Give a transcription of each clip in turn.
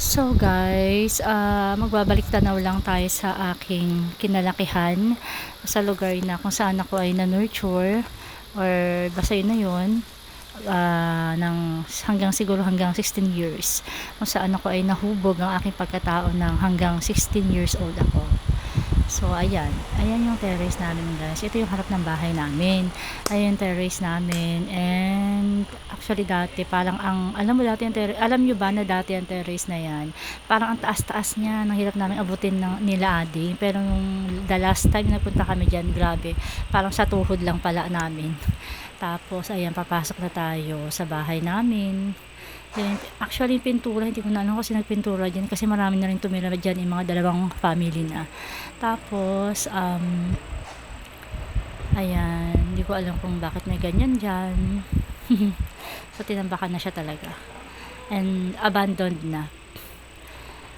So guys, ah, magbabalik tanaw lang tayo sa aking kinalakihan sa lugar na kung saan ako ay na-nurture or basta yun na yun ah, ng hanggang siguro hanggang 16 years kung saan ako ay nahubog ang aking pagkatao ng hanggang 16 years old ako. So, ayan. Ayan yung terrace namin, guys. Ito yung harap ng bahay namin. Ayan yung terrace namin. And, actually dati, parang ang, alam mo dati yung terrace, alam nyo ba na dati yung terrace na yan? Parang ang taas-taas niya, nang hirap namin abutin ng, nila Adi. Pero nung the last time na punta kami dyan, grabe, parang sa tuhod lang pala namin. Tapos, ayan, papasok na tayo sa bahay namin. Actually, pintura, hindi ko na alam kasi nagpintura dyan kasi marami na rin tumira dyan yung mga dalawang family na. Tapos, um, ayan, hindi ko alam kung bakit may ganyan dyan. so, tinambakan na siya talaga. And, abandoned na.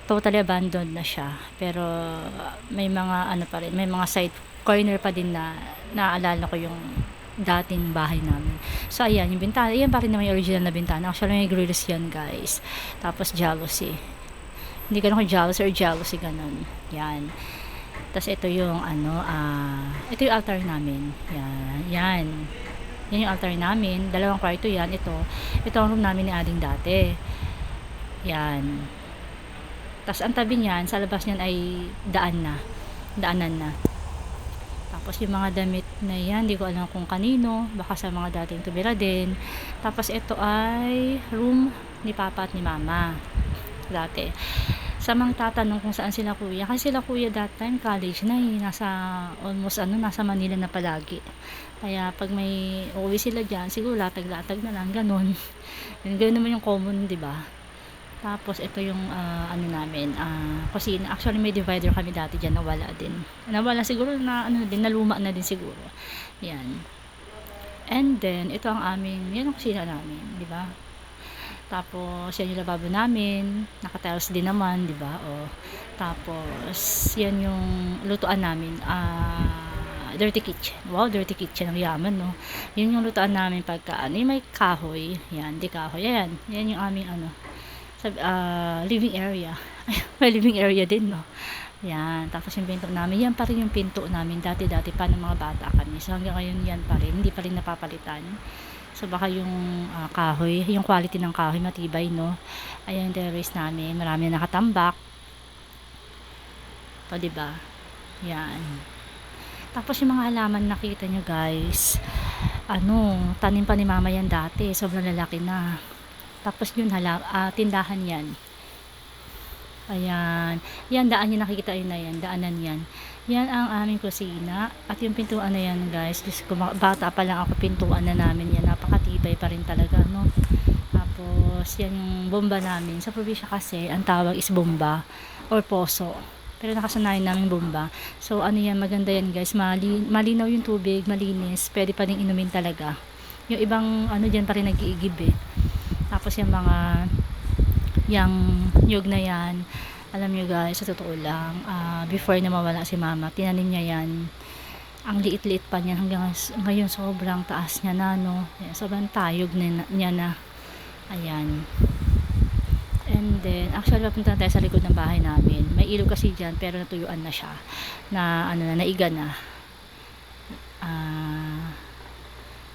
Totally abandoned na siya. Pero, may mga, ano pa rin, may mga side corner pa din na naaalala ko yung dating bahay namin. So, ayan, yung bintana. Ayan pa rin naman yung original na bintana. Actually, may grills yan, guys. Tapos, jealousy. Hindi ka kung jealous or jealousy, ganun. Yan. Tapos, ito yung, ano, ah, ito yung altar namin. Yan. Yan. Yan yung altar namin. Dalawang kwarto yan. Ito. Ito ang room namin ni Ading dati. Yan. Tapos, ang tabi niyan, sa labas niyan ay daan na. Daanan na. Tapos yung mga damit na yan, hindi ko alam kung kanino, baka sa mga dating tumira din. Tapos ito ay room ni Papa at ni Mama. Dati. Sa mga tatanong kung saan sila kuya, kasi sila kuya that time college na eh, nasa almost ano, nasa Manila na palagi. Kaya pag may uuwi sila diyan, siguro latag-latag na lang, ganun. Ganun naman yung common, di ba? Tapos ito yung ah, ano namin, ah, kusina. Actually may divider kami dati diyan nawala din. Nawala siguro na ano din naluma na din siguro. Yan. And then ito ang aming, yan ang kusina namin, di ba? Tapos yan yung lababo namin, naka-tiles din naman, di ba? O tapos yan yung lutuan namin. Ah, dirty kitchen. Wow, dirty kitchen ang yaman, no? Yun yung lutuan namin pagka ano, yung may kahoy. Yan, di kahoy. Yan, yan yung aming ano, ah, living area. may living area din, no? Yan. Tapos yung pinto namin, yan pa rin yung pinto namin dati-dati pa ng mga bata kami. So hanggang ngayon yan pa rin. Hindi pa rin napapalitan. So baka yung ah, kahoy, yung quality ng kahoy matibay, no? Ayan yung terrace namin. Marami na nakatambak. O, diba? Yan. Tapos yung mga halaman nakita nyo guys, ano, tanim pa ni mama yan dati. Sobrang lalaki na. Tapos yun, hala, ah, tindahan yan. Ayan. Yan, daan yung nakikita yun na yan. Daanan yan. Yan ang aming kusina. At yung pintuan na yan, guys. Diyos ko, bata pa lang ako, pintuan na namin yan. Napakatibay pa rin talaga, no? Tapos, yan yung bomba namin. Sa probinsya kasi, ang tawag is bomba or poso. Pero nakasanayan namin bomba. So, ano yan, maganda yan, guys. Mali, malinaw yung tubig, malinis. Pwede pa rin inumin talaga. Yung ibang, ano dyan pa rin nag-iigib eh. Tapos yung mga yung nyug na yan alam nyo guys sa totoo lang ah, before na mawala si mama tinanim niya yan. Ang liit-liit pa niyan hanggang ngayon sobrang taas niya na no? Sobrang tayog na, niya na. Ayan. And then actually papunta na tayo sa likod ng bahay namin. May ilog kasi dyan pero natuyuan na siya. Na ano na naiga na. Ah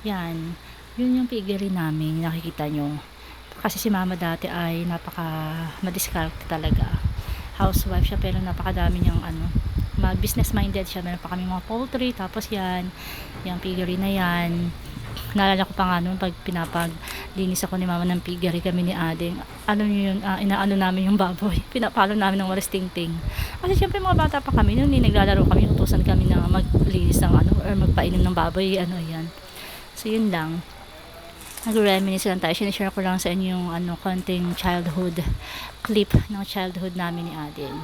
yan. Yun yung piggery namin nakikita nyo kasi si mama dati ay napaka madiskarte talaga. Housewife siya pero napakadami niyang ano mag business minded siya. Meron pa kami mga poultry tapos yan yung piggery na yan. Naalala ko pa nga noon pag pinapaglinis ako ni mama ng piggery kami ni Ading alam niyo yun ah, inaano namin yung baboy. Pinapalo namin ng walis ting-ting. Kasi syempre mga bata pa kami noon eh, naglalaro kami utusan kami na maglinis ng ano or magpainom ng baboy ano yan. So yun lang nag-reminisce lang tayo. Sinishare ko lang sa inyo yung ano, konting childhood clip ng childhood namin ni Adin.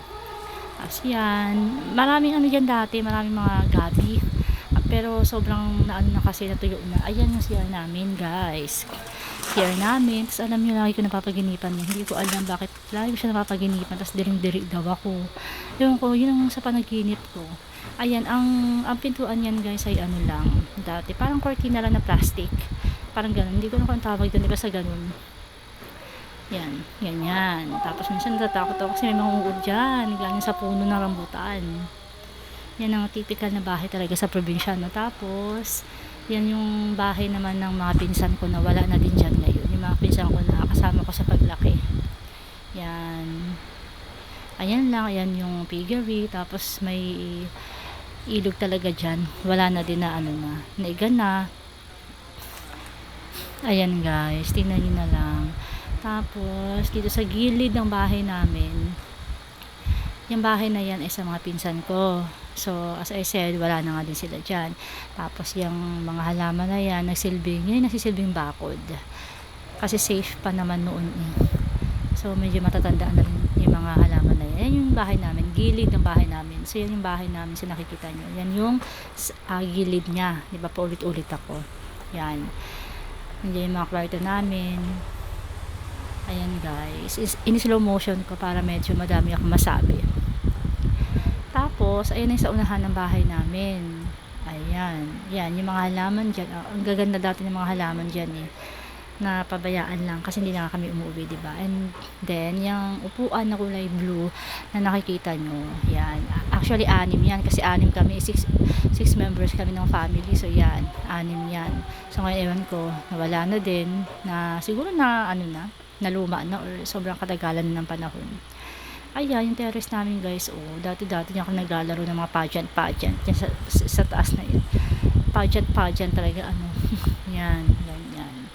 Tapos yan, maraming ano dyan dati, maraming mga gabi. Pero sobrang naano na kasi natuyo na. Ayan yung CR namin, guys. CR namin. Tapos alam nyo, lagi ko napapaginipan. Hindi ko alam bakit lagi ko siya napapaginipan. Tapos diring-diri daw ako. Yung ko, yun ang sa panaginip ko. Ayan, ang, ang pintuan yan guys ay ano lang. Dati, parang cortina lang na plastic parang ganun. Hindi ko na kung tawag doon, di ba sa ganun. Yan, ganyan. Tapos minsan natatakot ako kasi may uod dyan. Ganyan sa puno ng rambutan. Yan ang typical na bahay talaga sa probinsya. No? Tapos, yan yung bahay naman ng mga pinsan ko na wala na din dyan ngayon. Yung mga pinsan ko na kasama ko sa paglaki. Yan. Ayan lang, ayan yung piggery. Tapos may ilog talaga dyan. Wala na din na ano na. Naigan na. Ayan guys, tingnan nyo na lang. Tapos, dito sa gilid ng bahay namin, yung bahay na yan ay sa mga pinsan ko. So, as I said, wala na nga din sila dyan. Tapos, yung mga halaman na yan, nagsilbing, yun nagsisilbing bakod. Kasi safe pa naman noon eh. So, medyo matatandaan na rin yung mga halaman na yan. Yan yung bahay namin, gilid ng bahay namin. So, yan yung bahay namin, so nakikita nyo. Yan yung uh, gilid niya. Di ba, paulit-ulit ako. Yan. Yan yung mga kwarto namin. Ayan guys. In slow motion ko para medyo madami ako masabi. Tapos, ayan yung sa unahan ng bahay namin. Ayan. Yan, yung mga halaman dyan. Oh, ang gaganda dati ng mga halaman dyan eh. Na pabayaan lang kasi hindi na kami umuwi, di ba? And then, yung upuan na kulay blue na nakikita nyo. Yan. Actually, anim yan kasi anim kami. Six, six members kami ng family. So, yan. Anim yan. So, ngayon, ewan ko, nawala na din. Na, siguro na, ano na, naluma na or sobrang katagalan ng panahon. Ayan, yung terrace namin guys, oh, dati-dati niya ako naglalaro ng mga pageant-pageant yan sa, sa, sa taas na yun. Pageant-pageant talaga, ano, yan, ganyan.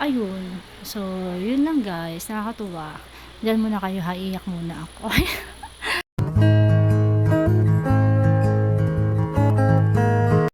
Ayun, so, yun lang guys, nakakatuwa. Diyan muna kayo, haiyak muna ako.